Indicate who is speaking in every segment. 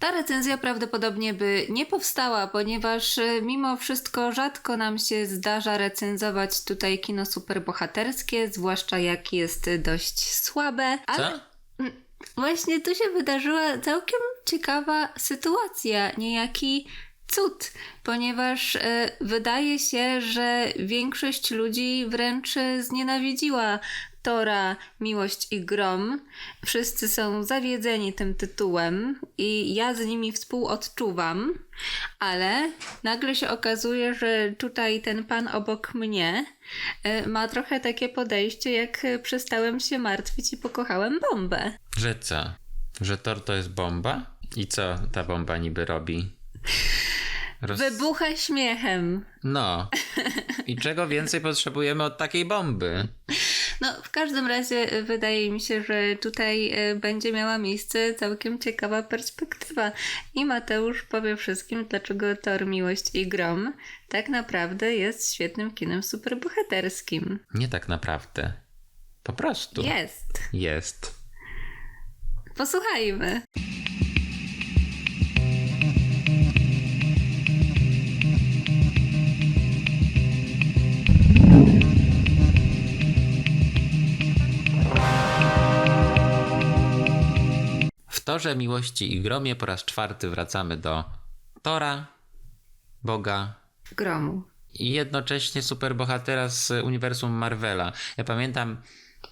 Speaker 1: Ta recenzja prawdopodobnie by nie powstała, ponieważ e, mimo wszystko rzadko nam się zdarza recenzować tutaj kino superbohaterskie, zwłaszcza jak jest dość słabe. Ale
Speaker 2: Co?
Speaker 1: właśnie tu się wydarzyła całkiem ciekawa sytuacja, niejaki cud, ponieważ e, wydaje się, że większość ludzi wręcz e, znienawidziła Tora Miłość i Grom. Wszyscy są zawiedzeni tym tytułem i ja z nimi współodczuwam, ale nagle się okazuje, że tutaj ten pan obok mnie e, ma trochę takie podejście, jak przestałem się martwić i pokochałem bombę.
Speaker 2: Że co? Że Thor to jest bomba? I co ta bomba niby robi? Roz...
Speaker 1: Wybucha śmiechem.
Speaker 2: No. I czego więcej potrzebujemy od takiej bomby?
Speaker 1: No, w każdym razie y, wydaje mi się, że tutaj y, będzie miała miejsce całkiem ciekawa perspektywa. I Mateusz powie wszystkim, dlaczego Tor Miłość i Grom tak naprawdę jest świetnym kinem superbohaterskim.
Speaker 2: Nie tak naprawdę. Po prostu.
Speaker 1: Jest.
Speaker 2: Jest.
Speaker 1: Posłuchajmy.
Speaker 2: Torze Miłości i Gromie po raz czwarty wracamy do Tora, Boga
Speaker 1: Gromu.
Speaker 2: i jednocześnie superbohatera z uniwersum Marvela. Ja pamiętam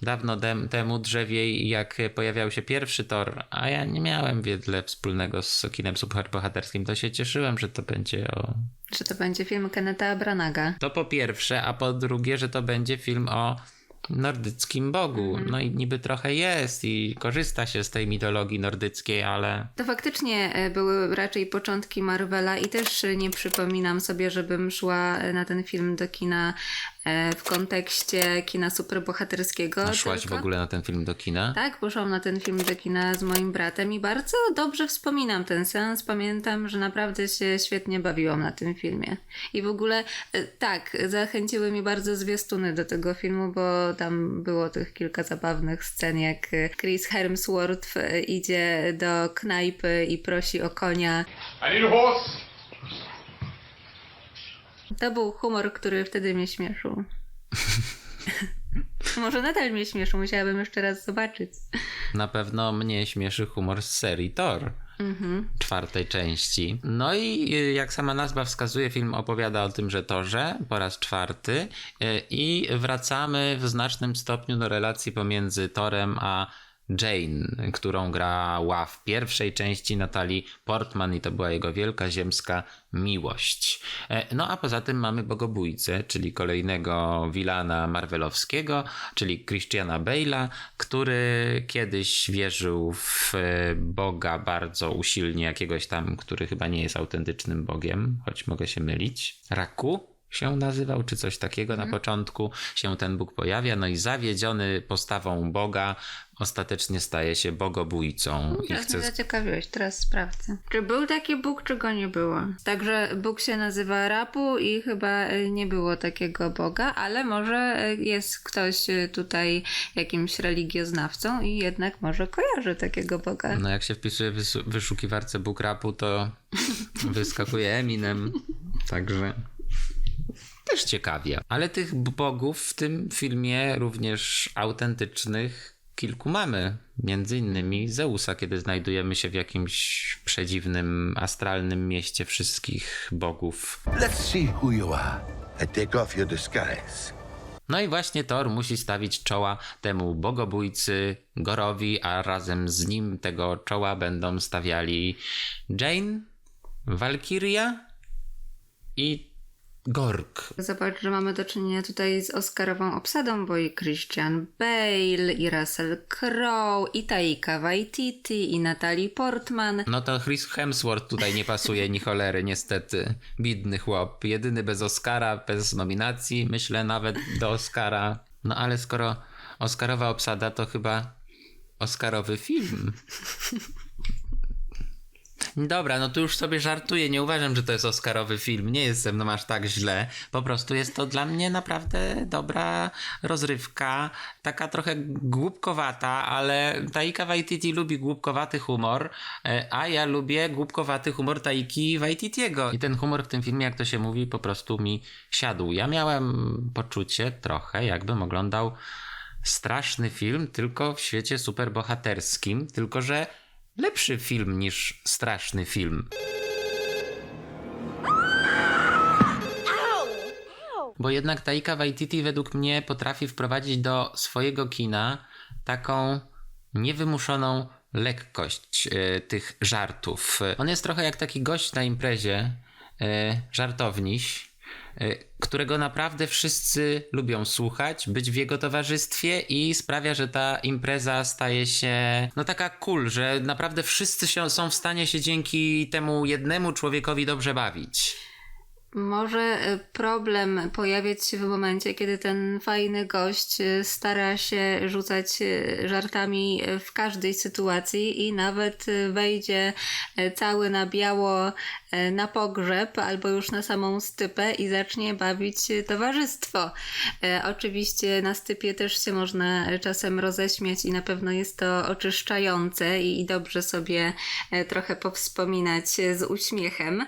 Speaker 2: dawno dem- temu drzewiej, jak pojawiał się pierwszy Thor, a ja nie miałem wiele wspólnego z kinem superbohaterskim, to się cieszyłem, że to będzie o...
Speaker 1: Czy to będzie film Kenneta Branaga?
Speaker 2: To po pierwsze, a po drugie, że to będzie film o nordyckim bogu. No i niby trochę jest i korzysta się z tej mitologii nordyckiej, ale
Speaker 1: To faktycznie e, były raczej początki Marvela i też nie przypominam sobie, żebym szła e, na ten film do kina w kontekście kina superbohaterskiego.
Speaker 2: a szłaś w ogóle na ten film do kina?
Speaker 1: Tak, poszłam na ten film do kina z moim bratem i bardzo dobrze wspominam ten seans. Pamiętam, że naprawdę się świetnie bawiłam na tym filmie. I w ogóle e, tak, zachęciły mi bardzo zwiastuny do tego filmu, bo tam było tych kilka zabawnych scen, jak e, Chris Hemsworth e, idzie do knajpy i prosi o konia.
Speaker 3: I need a horse.
Speaker 1: To był humor, który wtedy mnie śmieszył. Może nadal mnie śmieszył, musiałabym jeszcze raz zobaczyć.
Speaker 2: Na pewno mnie śmieszy humor z serii Thor. Czwartej części. No i y, jak sama nazwa wskazuje, film opowiada o tym, że Torze po raz czwarty y, i wracamy w znacznym stopniu do relacji pomiędzy Torem a Jane, którą grała w pierwszej części Natalii Portman i to była jego wielka ziemska miłość. E, No a poza tym mamy Bogobójcę, czyli kolejnego wilana marvelowskiego, czyli Christiana Bale'a, który kiedyś wierzył w e, Boga bardzo usilnie, jakiegoś tam, który chyba nie jest autentycznym Bogiem, choć mogę się mylić. Raku? się nazywał, czy coś takiego na początku się ten Bóg pojawia, no i zawiedziony postawą Boga ostatecznie staje się bogobójcą i
Speaker 1: Teraz
Speaker 2: chce
Speaker 1: mnie zaciekawiłeś, teraz sprawdzę. Czy był taki Bóg, czy go nie było? Także Bóg się nazywa Rapu i chyba y, nie było takiego Boga, ale może y, jest ktoś y, tutaj jakimś religioznawcą i jednak może kojarzy takiego Boga.
Speaker 2: No jak się wpisuje w wys- wyszukiwarce Bóg rapu, to wyskakuje Eminem. Także też ciekawie. Ale tych bogów w tym filmie również autentycznych kilku mamy. Między innymi Zeusa, kiedy znajdujemy się w jakimś przedziwnym, astralnym mieście wszystkich bogów.
Speaker 4: Let's see who you are and take off your disguise.
Speaker 2: No i właśnie Thor musi stawić czoła temu bogobójcy Gorowi, a razem z nim tego czoła będą stawiali Jane, Valkyria i Gork.
Speaker 1: Zobacz, że mamy do czynienia tutaj z Oscarową obsadą, bo i Christian Bale, i Russell Crowe, i Taika Waititi, i Natalie Portman.
Speaker 2: No to Chris Hemsworth tutaj nie pasuje ni cholery, niestety. Bidny chłop. Jedyny bez Oscara, bez nominacji, myślę nawet do Oscara. No ale skoro Oscarowa obsada, to chyba Oscarowy film. Dobra, no tu już sobie żartuję. Nie uważam, że to jest Oscarowy film. Nie jest ze mną aż tak źle. Po prostu jest to dla mnie naprawdę dobra rozrywka. Taka trochę głupkowata, ale Taika Waititi lubi głupkowaty humor, e, a ja lubię głupkowaty humor Taiki Waititiego. I ten humor w tym filmie, jak to się mówi, po prostu mi siadł. Ja miałem poczucie trochę, jakbym oglądał straszny film, tylko w świecie superbohaterskim, tylko że lepszy film niż straszny film. Bo jednak Taika Waititi według mnie potrafi wprowadzić do swojego kina taką niewymuszoną lekkość e, tych żartów. On jest trochę jak taki gość na imprezie, e, żartowniś, którego naprawdę wszyscy lubią słuchać, być w jego towarzystwie i sprawia, że ta impreza staje się no taka cool, że naprawdę wszyscy są w stanie się dzięki temu jednemu człowiekowi dobrze bawić.
Speaker 1: Może e, problem pojawiać się w momencie, kiedy ten fajny gość e, stara się rzucać e, żartami w każdej sytuacji i nawet wejdzie cały na biało na pogrzeb albo już na samą stypę i zacznie bawić towarzystwo. Oczywiście na stypie też się można czasem roześmiać i na pewno jest to oczyszczające i, dobrze sobie trochę powspominać z uśmiechem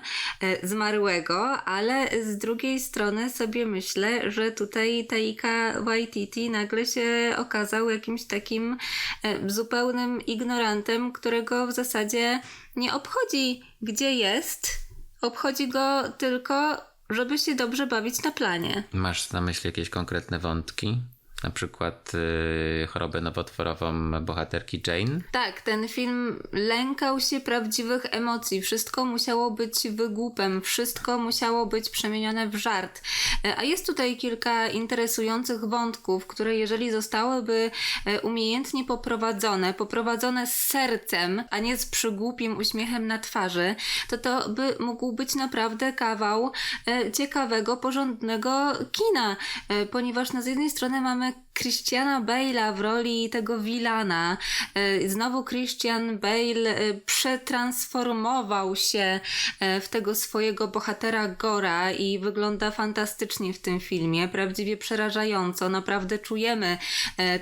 Speaker 1: zmarłego, ale z drugiej strony sobie myślę, że tutaj Taika Waititi nagle się okazał jakimś takim e, zupełnym ignorantem, którego w zasadzie nie obchodzi gdzie jest, obchodzi go tylko, żeby się dobrze bawić na planie.
Speaker 2: Masz na myśli jakieś konkretne wątki? Na przykład yy, chorobę nowotworową bohaterki Jane?
Speaker 1: Tak, ten film lękał się prawdziwych emocji. Wszystko musiało być wygłupem, wszystko musiało być przemienione w żart. E, A jest tutaj kilka interesujących wątków, które jeżeli zostałyby e, umiejętnie poprowadzone, poprowadzone z sercem, a nie z przygłupim uśmiechem na twarzy, to to by mógł być naprawdę kawał e, ciekawego, porządnego kina, ponieważ no z jednej strony mamy Christiana Bale'a w roli tego Wilana. E, Znowu Christian Bale e, przetransformował się e, w tego swojego bohatera Gora i wygląda fantastycznie w tym filmie, prawdziwie przerażająco. Naprawdę czujemy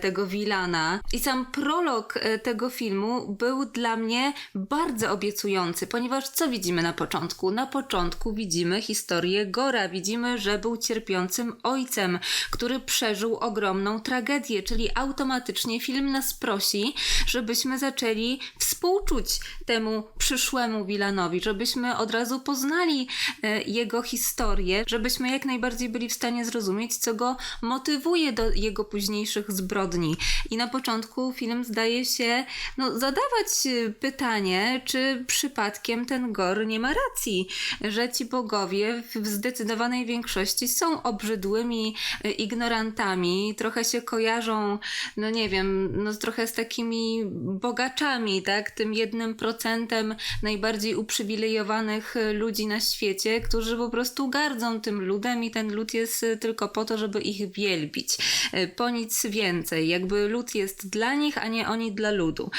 Speaker 1: tego Wilana. I sam prolog tego filmu był dla mnie bardzo obiecujący, ponieważ co widzimy na początku? Na początku widzimy historię Gora. Widzimy, że był cierpiącym ojcem, który przeżył ogromną tragedię, czyli automatycznie film nas prosi, żebyśmy zaczęli współczuć temu przyszłemu Wilanowi, żebyśmy od razu poznali e, jego historię, żebyśmy jak najbardziej byli w stanie zrozumieć, co go motywuje do jego późniejszych zbrodni. I na początku film zdaje się no, zadawać e, pytanie, czy przypadkiem ten Gor nie ma racji, że ci bogowie w zdecydowanej większości są obrzydłymi e, ignorantami, trochę się kojarzą, no nie wiem, no trochę z takimi bogaczami, tak, tym jednym procentem najbardziej uprzywilejowanych e, ludzi na świecie, którzy po prostu gardzą tym ludem i ten lud jest e, tylko po to, żeby ich wielbić. E, Po nic więcej. Jakby lud jest dla nich, a nie oni dla ludu.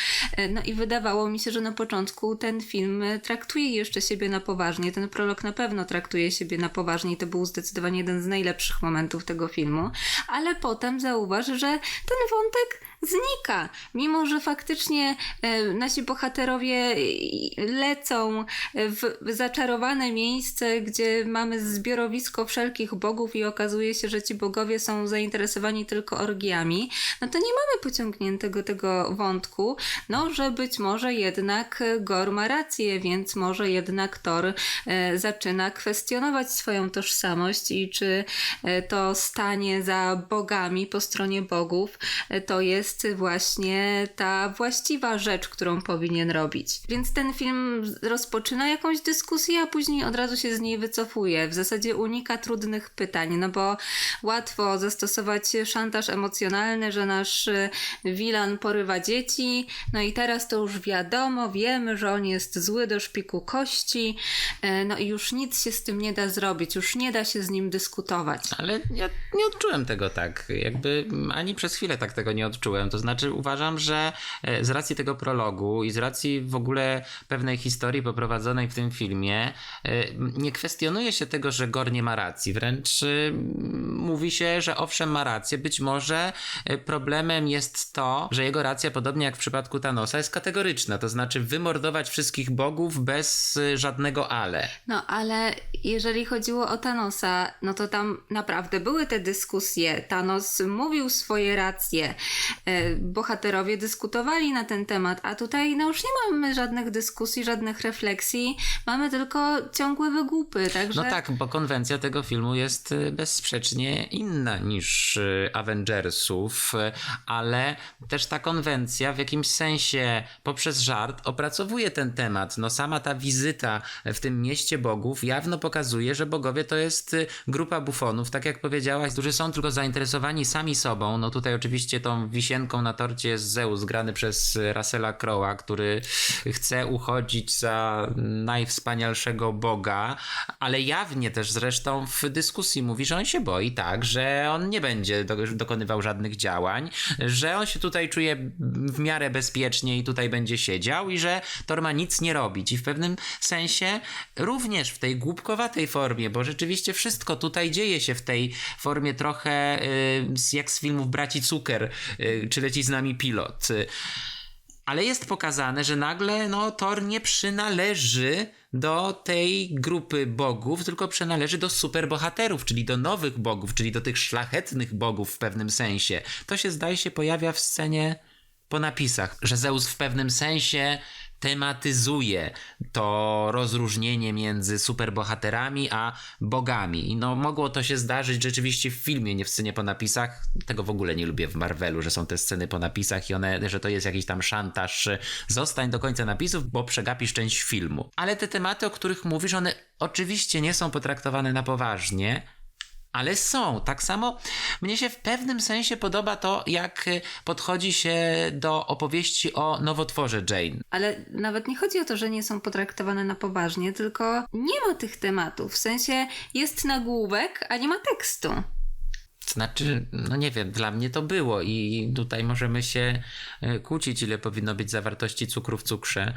Speaker 1: No i wydawało mi się, że na początku ten film traktuje jeszcze siebie na poważnie. Ten prolog na pewno traktuje siebie na poważnie i to był zdecydowanie jeden z najlepszych momentów tego filmu. Ale potem zauważ, że ten wątek znika. Mimo, że faktycznie e, nasi bohaterowie lecą w zaczarowane miejsce, gdzie mamy zbiorowisko wszelkich bogów i okazuje się, że ci bogowie są zainteresowani tylko orgiami, no to nie mamy pociągniętego tego wątku, no, że być może jednak Gor ma rację, więc może jednak Thor e, zaczyna kwestionować swoją tożsamość i czy e, to stanie za bogami po stronie bogów to jest właśnie ta właściwa rzecz, którą powinien robić. Więc ten film rozpoczyna jakąś dyskusję, a później od razu się z niej wycofuje. W zasadzie unika trudnych pytań, no bo łatwo zastosować szantaż emocjonalny, że nasz y, Wilan porywa dzieci, no i teraz to już wiadomo, wiemy, że on jest zły do szpiku kości, e, no i już nic się z tym nie da zrobić, już nie da się z nim dyskutować.
Speaker 2: Ale ja nie odczułem tego tak. Jakby ani przez chwilę tak tego nie odczułem. To znaczy uważam, że e, z racji tego prologu i z racji w ogóle pewnej historii poprowadzonej w tym filmie e, nie kwestionuje się tego, że Gor nie ma racji. Wręcz e, mówi się, że owszem ma rację. Być może problemem jest to, że jego racja, podobnie jak w przypadku Thanosa, jest kategoryczna. To znaczy wymordować wszystkich bogów bez żadnego ale.
Speaker 1: No, ale jeżeli chodziło o Thanosa, no to tam naprawdę były te dyskusje. Thanos mówił swoje racje, bohaterowie dyskutowali na ten temat, a tutaj no już nie mamy żadnych dyskusji, żadnych refleksji, mamy tylko ciągłe wygłupy, także...
Speaker 2: No tak, bo konwencja tego filmu jest y, bezsprzecznie inna niż y, Avengersów, ale też ta konwencja w jakimś sensie poprzez żart opracowuje ten temat. No sama ta wizyta w tym mieście bogów jawno pokazuje, że bogowie to jest grupa bufonów, tak jak powiedziałaś, którzy są tylko zainteresowani sami sobą. No tutaj oczywiście tą wisienką na torcie jest Zeus, grany przez Russella Crowe'a, który chce uchodzić za najwspanialszego boga, ale jawnie też zresztą w dyskusji mówi, że on się boi tak, że on nie będzie do, dokonywał żadnych działań, że on się tutaj czuje w miarę bezpiecznie i tutaj będzie siedział i że Thor ma nic nie robić. I w pewnym sensie również w tej głupkowatej formie, bo rzeczywiście wszystko tutaj dzieje się w tej formie trochę y, jak z filmów Braci Cukier, y, czy leci z nami pilot. Ale jest pokazane, że nagle no, Thor nie przynależy do tej grupy bogów, tylko przynależy do superbohaterów, czyli do nowych bogów, czyli do tych szlachetnych bogów w pewnym sensie. To się zdaje się pojawia w scenie po napisach, że Zeus w pewnym sensie tematyzuje to rozróżnienie między superbohaterami a bogami. I no mogło to się zdarzyć rzeczywiście w filmie, nie w scenie po napisach. Tego w ogóle nie lubię w Marvelu, że są te sceny po napisach i one, że to jest jakiś tam szantaż. Zostań do końca napisów, bo przegapisz część filmu. Ale te tematy, o których mówisz, one oczywiście nie są potraktowane na poważnie, ale są. Tak samo mnie się w pewnym sensie podoba to, jak y, podchodzi się do opowieści o nowotworze Jane.
Speaker 1: Ale nawet nie chodzi o to, że nie są potraktowane na poważnie, tylko nie ma tych tematów. W sensie jest nagłówek, a nie ma tekstu.
Speaker 2: Znaczy, no nie wiem, dla mnie to było i tutaj możemy się e, kłócić, ile powinno być zawartości cukru w cukrze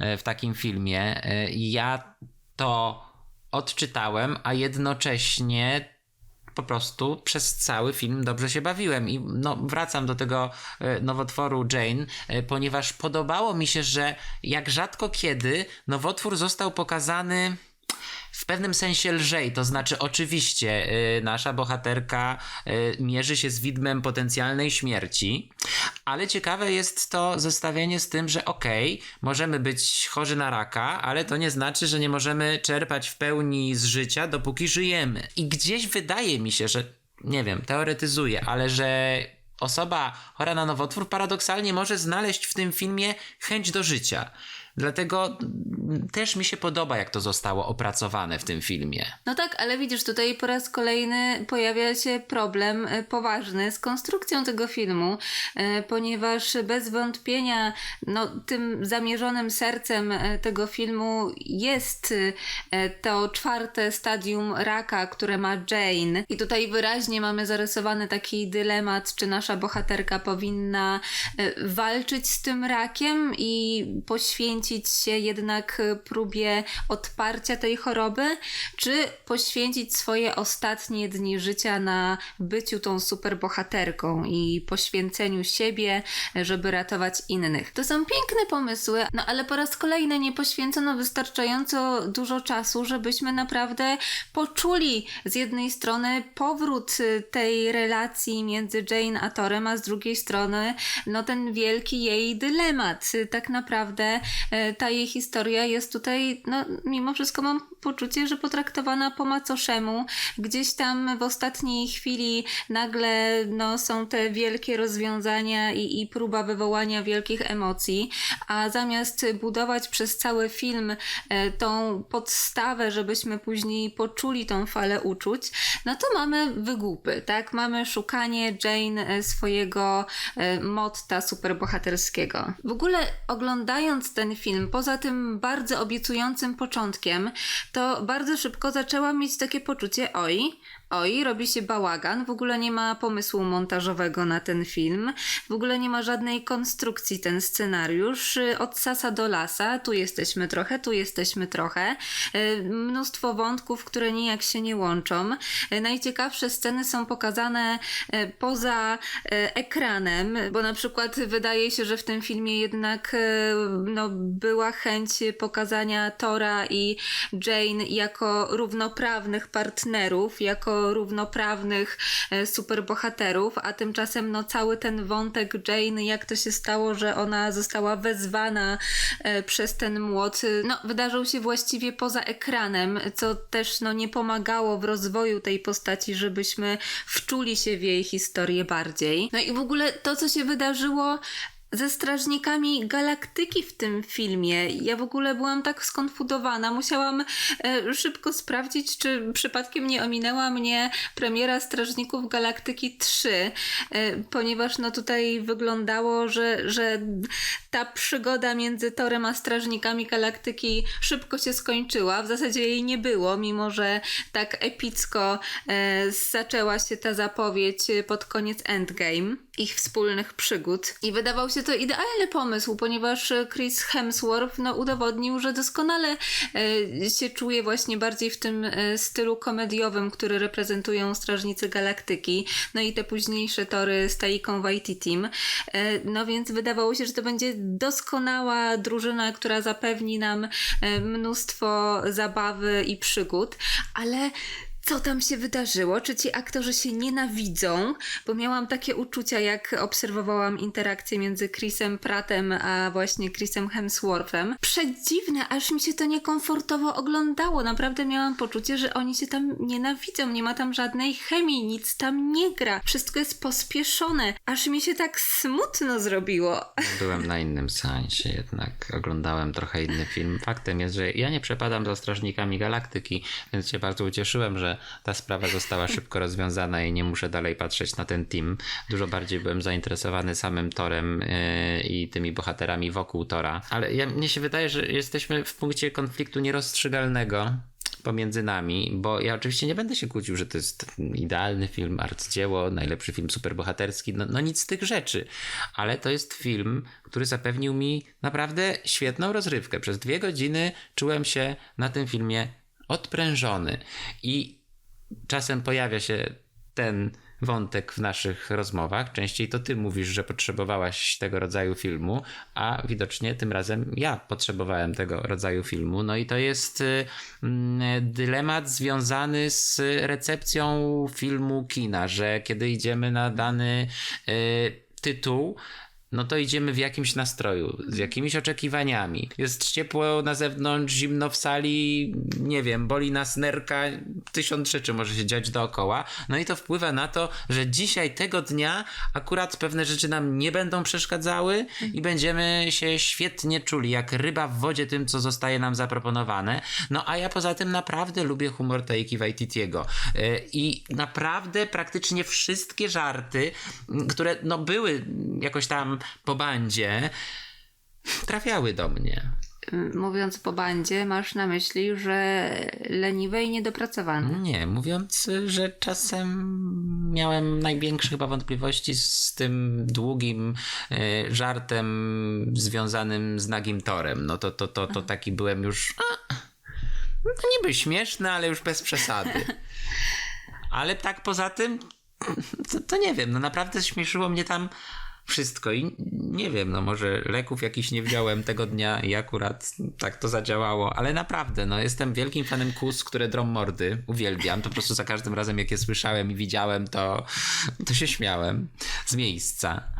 Speaker 2: e, w takim filmie. E, ja to odczytałem, a jednocześnie po prostu przez cały film dobrze się bawiłem. I no, wracam do tego e, nowotworu Jane, e, ponieważ podobało mi się, że jak rzadko kiedy nowotwór został pokazany w pewnym sensie lżej, to znaczy oczywiście y, nasza bohaterka y, mierzy się z widmem potencjalnej śmierci, ale ciekawe jest to zestawienie z tym, że okej, możemy być chorzy na raka, ale to nie znaczy, że nie możemy czerpać w pełni z życia, dopóki żyjemy. I gdzieś wydaje mi się, że nie wiem, teoretyzuję, ale że osoba chora na nowotwór paradoksalnie może znaleźć w tym filmie chęć do życia. Dlatego mm, też mi się podoba, jak to zostało opracowane w tym filmie.
Speaker 1: No tak, ale widzisz, tutaj po raz kolejny pojawia się problem e, poważny z konstrukcją tego filmu, e, ponieważ bez wątpienia no, tym zamierzonym sercem e, tego filmu jest to czwarte stadium raka, które ma Jane. I tutaj wyraźnie mamy zarysowany taki dylemat, czy nasza bohaterka powinna walczyć z tym rakiem i poświęcić się jednak próbie odparcia tej choroby, czy poświęcić swoje ostatnie dni życia na byciu tą superbohaterką i poświęceniu siebie, żeby ratować innych. To są piękne pomysły, no ale po raz kolejny nie poświęcono wystarczająco dużo czasu, żebyśmy naprawdę poczuli z jednej strony powrót tej relacji między Jane a Torem, a z drugiej strony no ten wielki jej dylemat. Tak naprawdę ta jej historia jest tutaj, no mimo wszystko mam poczucie, że potraktowana po macoszemu. Gdzieś tam w ostatniej chwili nagle no, są te wielkie rozwiązania i, i próba wywołania wielkich emocji, a zamiast budować przez cały film e, tą podstawę, żebyśmy później poczuli tą falę uczuć, no to mamy wygłupy, tak? Mamy szukanie Jane e, swojego e, motta superbohaterskiego. W ogóle oglądając ten film, poza tym bardzo obiecującym początkiem, to bardzo szybko zaczęłam mieć takie poczucie, oj, Oj, robi się bałagan, w ogóle nie ma pomysłu montażowego na ten film, w ogóle nie ma żadnej konstrukcji ten scenariusz. Od sasa do lasa, tu jesteśmy trochę, tu jesteśmy trochę. Y, Mnóstwo wątków, które nijak się nie łączą. Y, Najciekawsze sceny są pokazane y, poza ekranem, bo na przykład wydaje się, że w tym filmie jednak no, była chęć pokazania Tora i Jane jako równoprawnych partnerów, jako równoprawnych e, superbohaterów, a tymczasem no cały ten wątek Jane, jak to się stało, że ona została wezwana e, przez ten młot, y, no wydarzył się właściwie poza ekranem, co też no nie pomagało w rozwoju tej postaci, żebyśmy wczuli się w jej historię bardziej. No i w ogóle to, co się wydarzyło ze strażnikami galaktyki w tym filmie. Ja w ogóle byłam tak skonfudowana. Musiałam e, szybko sprawdzić, czy przypadkiem nie ominęła mnie premiera Strażników Galaktyki 3, e, ponieważ no tutaj wyglądało, że, że ta przygoda między Torem a Strażnikami Galaktyki szybko się skończyła. W zasadzie jej nie było, mimo że tak epicko e, zaczęła się ta zapowiedź pod koniec Endgame ich wspólnych przygód. I wydawał się to idealny pomysł, ponieważ Chris Hemsworth no, udowodnił, że doskonale e, się czuje właśnie bardziej w tym e, stylu komediowym, który reprezentują Strażnicy Galaktyki, no i te późniejsze tory z Taiką Waititim. E, no więc wydawało się, że to będzie doskonała drużyna, która zapewni nam mnóstwo zabawy i przygód, ale co tam się wydarzyło? Czy ci aktorzy się nienawidzą? Bo miałam takie uczucia, jak obserwowałam interakcję między Chrisem Prattem a właśnie Chrisem Hemsworthem. Przedziwne, aż mi się to niekomfortowo oglądało. Naprawdę miałam poczucie, że oni się tam nienawidzą. Nie ma tam żadnej chemii, nic tam nie gra. Wszystko jest pospieszone. Aż mi się tak smutno zrobiło.
Speaker 2: Byłem na innym seansie jednak, oglądałem trochę inny film. Faktem jest, że ja nie przepadam za Strażnikami Galaktyki, więc się bardzo ucieszyłem, że ta sprawa została szybko rozwiązana i nie muszę dalej patrzeć na ten team. Dużo bardziej byłem zainteresowany samym Torem yy, i tymi bohaterami wokół Tora. Ale ja, mnie się wydaje, że jesteśmy w punkcie konfliktu nierozstrzygalnego pomiędzy nami, bo ja oczywiście nie będę się kłócił, że to jest idealny film, arcydzieło, najlepszy film superbohaterski, no, no nic z tych rzeczy, ale to jest film, który zapewnił mi naprawdę świetną rozrywkę. Przez dwie godziny czułem się na tym filmie odprężony i czasem pojawia się ten wątek w naszych rozmowach. Częściej to ty mówisz, że potrzebowałaś tego rodzaju filmu, a widocznie tym razem ja potrzebowałem tego rodzaju filmu. No i to jest y, mm, dylemat związany z recepcją filmu kina, że kiedy idziemy na dany y, tytuł, no to idziemy w jakimś nastroju, z jakimiś oczekiwaniami. Jest ciepło na zewnątrz, zimno w sali, nie wiem, boli nas nerka, tysiąc rzeczy może się dziać dookoła. No i to wpływa na to, że dzisiaj, tego dnia, akurat pewne rzeczy nam nie będą przeszkadzały i będziemy się świetnie czuli, jak ryba w wodzie tym, co zostaje nam zaproponowane. No a ja poza tym naprawdę lubię humor Taiki Waititiego. Yy, I naprawdę praktycznie wszystkie żarty, które no były jakoś tam po bandzie, trafiały do mnie.
Speaker 1: Mówiąc po bandzie, masz na myśli, że leniwe i niedopracowane.
Speaker 2: Nie, mówiąc, że czasem miałem największe chyba wątpliwości z tym długim e, żartem związanym z nagim torem. No to, to, to, to taki byłem już. A, no niby śmieszny, ale już bez przesady. Ale tak poza tym, to, to nie wiem, no naprawdę śmieszyło mnie tam wszystko i nie wiem, no może leków jakichś nie wziąłem tego dnia i akurat tak to zadziałało, ale naprawdę, no jestem wielkim fanem kus, które drą mordy, uwielbiam, po prostu za każdym razem jak je słyszałem i widziałem, to, to się śmiałem z miejsca.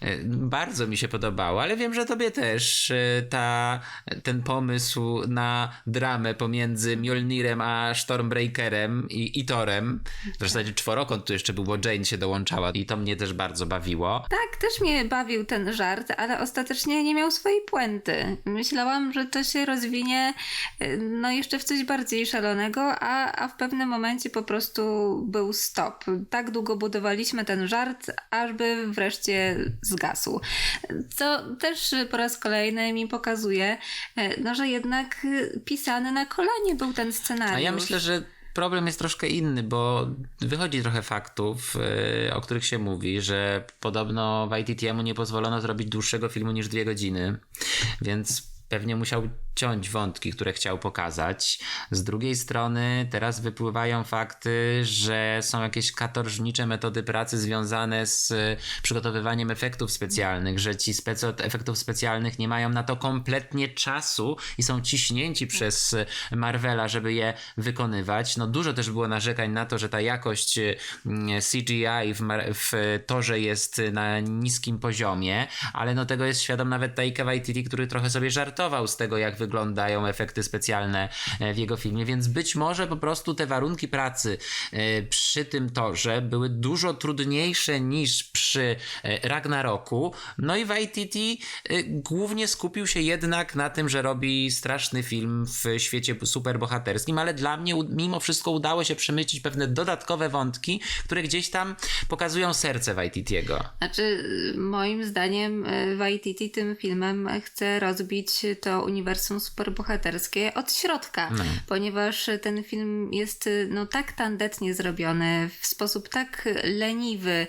Speaker 2: E, Bardzo mi się podobało, ale wiem, że tobie też e, ta, ten pomysł na dramę pomiędzy Mjolnirem a Stormbreakerem i, i Torem, w zasadzie czworokąt tu jeszcze był, bo Jane się dołączała i to mnie też bardzo bawiło.
Speaker 1: Tak, też mnie bawił ten żart, ale ostatecznie nie miał swojej puenty. Myślałam, że to się rozwinie y, no jeszcze w coś bardziej szalonego, a, a w pewnym momencie po prostu był stop. Tak długo budowaliśmy ten żart, aż by wreszcie zgasł. Co też po raz kolejny mi pokazuje, y, no, że jednak y, pisany na kolanie był ten scenariusz.
Speaker 2: A ja myślę, że problem jest troszkę inny, bo wychodzi trochę faktów, o których się mówi, że podobno Waititiemu nie pozwolono zrobić dłuższego filmu niż dwie godziny, więc pewnie musiał ciąć wątki, które chciał pokazać. Z drugiej strony teraz wypływają fakty, że są jakieś katorżnicze metody pracy związane z y, przygotowywaniem efektów specjalnych, że ci specy od efektów specjalnych nie mają na to kompletnie czasu i są ciśnięci przez Marvela, żeby je wykonywać. No dużo też było narzekań na to, że ta jakość mm, CGI w, Mar- w torze jest na niskim poziomie, ale no tego jest świadom nawet Taika Waititi, który trochę sobie żartował z tego, jak wyglądają efekty specjalne e, w jego filmie, więc być może po prostu te warunki pracy e, przy tym torze były dużo trudniejsze niż przy e, Ragnaroku. No i Waititi głównie skupił się jednak na tym, że robi straszny film w świecie superbohaterskim, ale dla mnie mimo wszystko udało się przemycić pewne dodatkowe wątki, które gdzieś tam pokazują serce Waititiego.
Speaker 1: Znaczy, moim zdaniem Waititi tym filmem chce rozbić to uniwersum superbohaterskie od środka,
Speaker 2: No.
Speaker 1: ponieważ ten film jest no, tak tandetnie zrobiony, w sposób tak leniwy,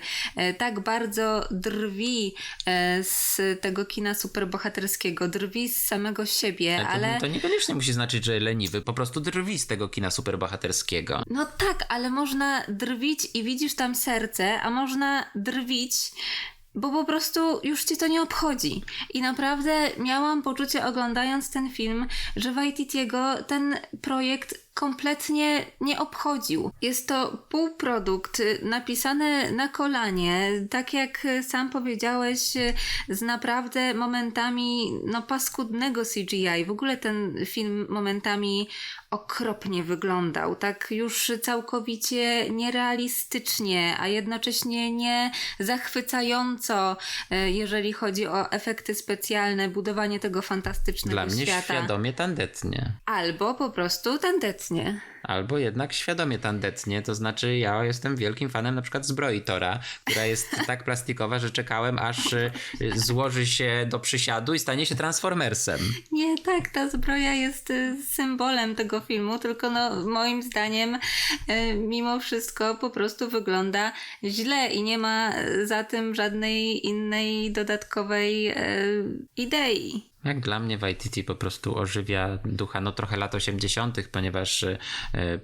Speaker 1: y, tak bardzo drwi y, z tego kina superbohaterskiego, drwi z samego siebie,
Speaker 2: Ale to,
Speaker 1: ale...
Speaker 2: to niekoniecznie musi znaczyć, że leniwy, po prostu drwi z tego kina superbohaterskiego.
Speaker 1: No tak, ale można drwić i widzisz tam serce, a można drwić, bo po prostu już cię to nie obchodzi. I naprawdę miałam poczucie oglądając ten film, że Waititiego ten projekt kompletnie nie obchodził. Jest to półprodukt napisany na kolanie, tak jak sam powiedziałeś, z naprawdę momentami no paskudnego CGI. W ogóle ten film momentami okropnie wyglądał, tak już całkowicie nierealistycznie, a jednocześnie nie zachwycająco, y, jeżeli chodzi o efekty specjalne, budowanie tego fantastycznego
Speaker 2: Dla mnie
Speaker 1: świata.
Speaker 2: świadomie tandetnie.
Speaker 1: Albo po prostu tandetnie.
Speaker 2: Albo jednak świadomie tandetnie, to znaczy ja jestem wielkim fanem na przykład zbroi Tora, która jest tak plastikowa, że czekałem aż y, złoży się do przysiadu i stanie się Transformersem.
Speaker 1: Nie, tak, ta zbroja jest y, symbolem tego filmu, tylko no, moim zdaniem y, mimo wszystko po prostu wygląda źle i nie ma za tym żadnej innej dodatkowej idei.
Speaker 2: Jak dla mnie Waititi po prostu ożywia ducha, no trochę lat 80., ponieważ y,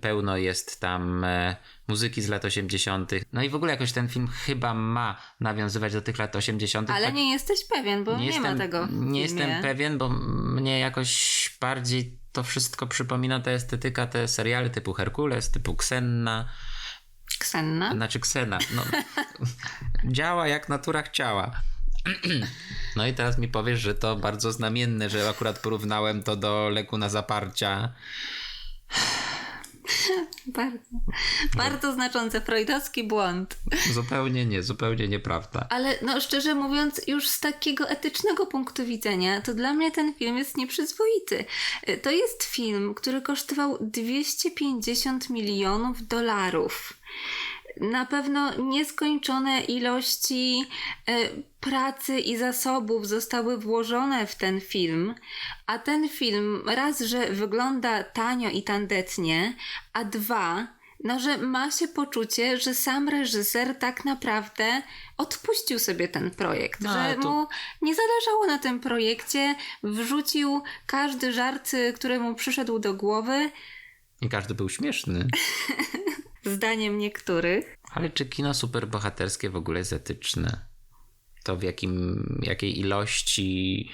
Speaker 2: pełno jest tam e, muzyki z lat 80. No i w ogóle jakoś ten film chyba ma nawiązywać do tych lat 80.
Speaker 1: Ale
Speaker 2: tak-
Speaker 1: nie jesteś pewien, bo nie,
Speaker 2: jestem,
Speaker 1: ma tego
Speaker 2: Nie jestem pewien, bo mnie jakoś bardziej to wszystko przypomina ta estetyka, te seriale typu Herkules, typu Ksenna,
Speaker 1: Ksenna?
Speaker 2: znaczy Ksena. No, działa jak natura chciała. No i teraz mi powiesz, że to bardzo znamienne, że akurat porównałem to do leku na zaparcia.
Speaker 1: Bardzo, bardzo znaczący freudowski błąd.
Speaker 2: Zupełnie nie, zupełnie nieprawda.
Speaker 1: Ale no szczerze mówiąc, już z takiego etycznego punktu widzenia, to dla mnie ten film jest nieprzyzwoity. To jest film, który kosztował 250 milionów dolarów. Na pewno nieskończone ilości y, pracy i zasobów zostały włożone w ten film, a ten film raz, że wygląda tanio i tandetnie, a dwa, no, że ma się poczucie, że sam reżyser tak naprawdę odpuścił sobie ten projekt,
Speaker 2: No,
Speaker 1: że
Speaker 2: to-
Speaker 1: mu nie zależało na tym projekcie, wrzucił każdy żart, y, który mu przyszedł do głowy,
Speaker 2: I każdy był śmieszny.
Speaker 1: zdaniem niektórych.
Speaker 2: Ale czy kino superbohaterskie w ogóle jest etyczne? To w jakim, jakiej ilości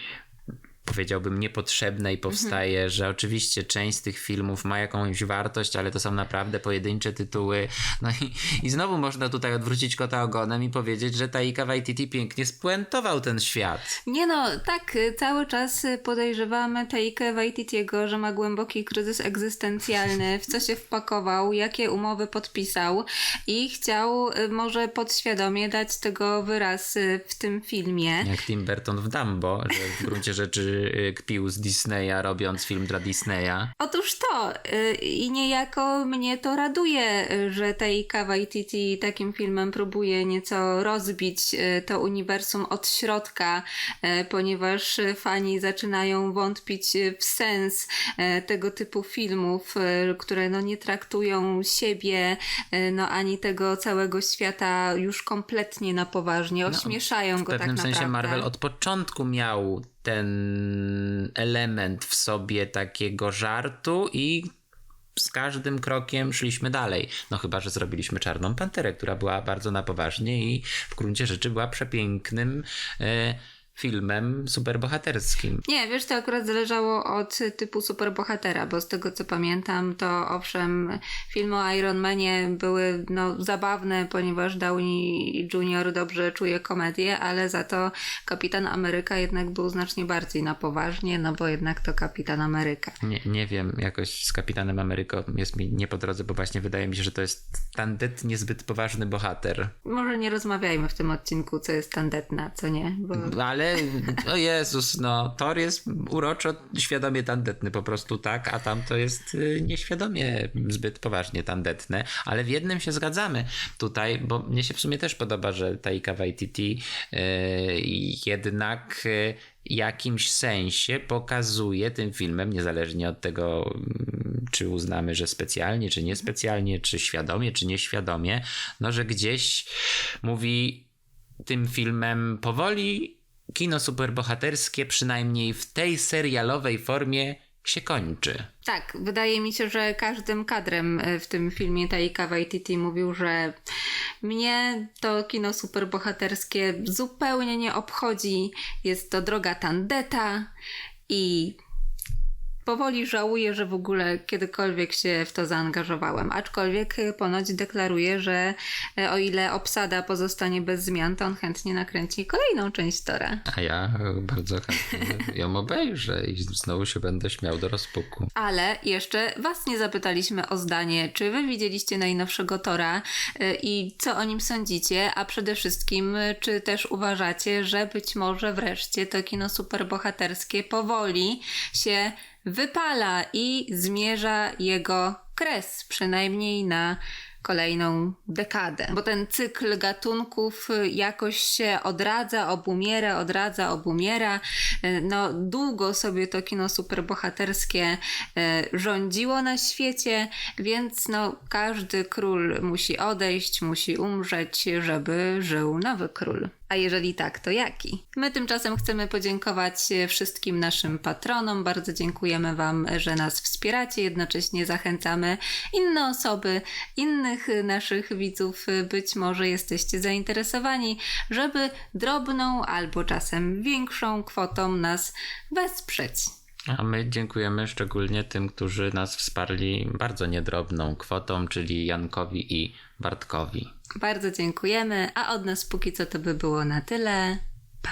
Speaker 2: powiedziałbym niepotrzebnej powstaje, że oczywiście część z tych filmów ma jakąś wartość, ale to są naprawdę pojedyncze tytuły. No i, i znowu można tutaj odwrócić kota ogonem i powiedzieć, że Taika Waititi pięknie spuentował ten świat.
Speaker 1: Nie no, tak, y, cały czas y, podejrzewamy Taikę Waititiego, że ma głęboki kryzys egzystencjalny, w co się wpakował, jakie umowy podpisał i chciał y, może podświadomie dać tego wyraz w tym filmie.
Speaker 2: Jak Tim Burton w Dumbo, że w gruncie rzeczy kpił z Disneya, robiąc film dla Disneya.
Speaker 1: Otóż to y, i niejako mnie to raduje, y, że Taika Waititi takim filmem próbuje nieco rozbić y, to uniwersum od środka, y, ponieważ y, fani zaczynają wątpić y, w sens y, tego typu filmów, y, które no nie traktują siebie, y, no ani tego całego świata już kompletnie na poważnie, ośmieszają
Speaker 2: W
Speaker 1: go tak
Speaker 2: pewnym
Speaker 1: naprawdę.
Speaker 2: sensie Marvel od początku miał ten element w sobie takiego żartu i z każdym krokiem szliśmy dalej. No chyba, że zrobiliśmy Czarną Panterę, która była bardzo na poważnie i w gruncie rzeczy była przepięknym e, filmem superbohaterskim.
Speaker 1: Nie, wiesz, to akurat zależało od typu superbohatera, bo z tego co pamiętam, to owszem, filmy o Iron Manie były no, zabawne, ponieważ Downey Jr. dobrze czuje komedię, ale za to Kapitan Ameryka jednak był znacznie bardziej na poważnie, no bo jednak to Kapitan Ameryka.
Speaker 2: Nie, nie wiem, jakoś z Kapitanem Ameryką jest mi nie po drodze, bo właśnie wydaje mi się, że to jest tandetnie zbyt poważny bohater.
Speaker 1: Może nie rozmawiajmy w tym odcinku, co jest tandetna, co nie, bo...
Speaker 2: Ale, o Jezus, no, Thor jest uroczo świadomie tandetny po prostu, tak, a tam to jest y, nieświadomie zbyt poważnie tandetne, ale w jednym się zgadzamy tutaj, bo mnie się w sumie też podoba, że Taika Waititi y, jednak y, jakimś sensie pokazuje tym filmem, niezależnie od tego, mm, czy uznamy, że specjalnie, czy niespecjalnie, czy świadomie, czy nieświadomie, no, że gdzieś mówi tym filmem powoli kino superbohaterskie, przynajmniej w tej serialowej formie, się kończy.
Speaker 1: Tak, wydaje mi się, że każdym kadrem e, w tym filmie Taika Waititi mówił, że mnie to kino superbohaterskie zupełnie nie obchodzi. Jest to droga tandeta i powoli żałuję, że w ogóle kiedykolwiek się w to zaangażowałem. Aczkolwiek e, ponoć deklaruje, że e, o ile obsada pozostanie bez zmian, to on chętnie nakręci kolejną część Tora.
Speaker 2: A ja bardzo chętnie ją obejrzę i znowu się będę śmiał do rozpuku.
Speaker 1: Ale jeszcze Was nie zapytaliśmy o zdanie, czy Wy widzieliście najnowszego Tora i co o nim sądzicie, a przede wszystkim, czy też uważacie, że być może wreszcie to kino superbohaterskie powoli się wypala i zmierza jego kres, przynajmniej na kolejną dekadę. Bo ten cykl gatunków y, jakoś się odradza, obumiera, odradza, obumiera. Y, No, długo sobie to kino superbohaterskie y, rządziło na świecie, więc no, każdy król musi odejść, musi umrzeć, żeby żył nowy król. A jeżeli tak, to jaki? My tymczasem chcemy podziękować e, wszystkim naszym patronom. Bardzo dziękujemy Wam, że nas wspieracie. Jednocześnie zachęcamy inne osoby, innych naszych widzów. e, Być może jesteście zainteresowani, żeby drobną albo czasem większą kwotą nas wesprzeć.
Speaker 2: A my dziękujemy szczególnie tym, którzy nas wsparli bardzo niedrobną kwotą, czyli Jankowi i Bartkowi.
Speaker 1: Bardzo dziękujemy, a od nas póki co to by było na tyle. Pa!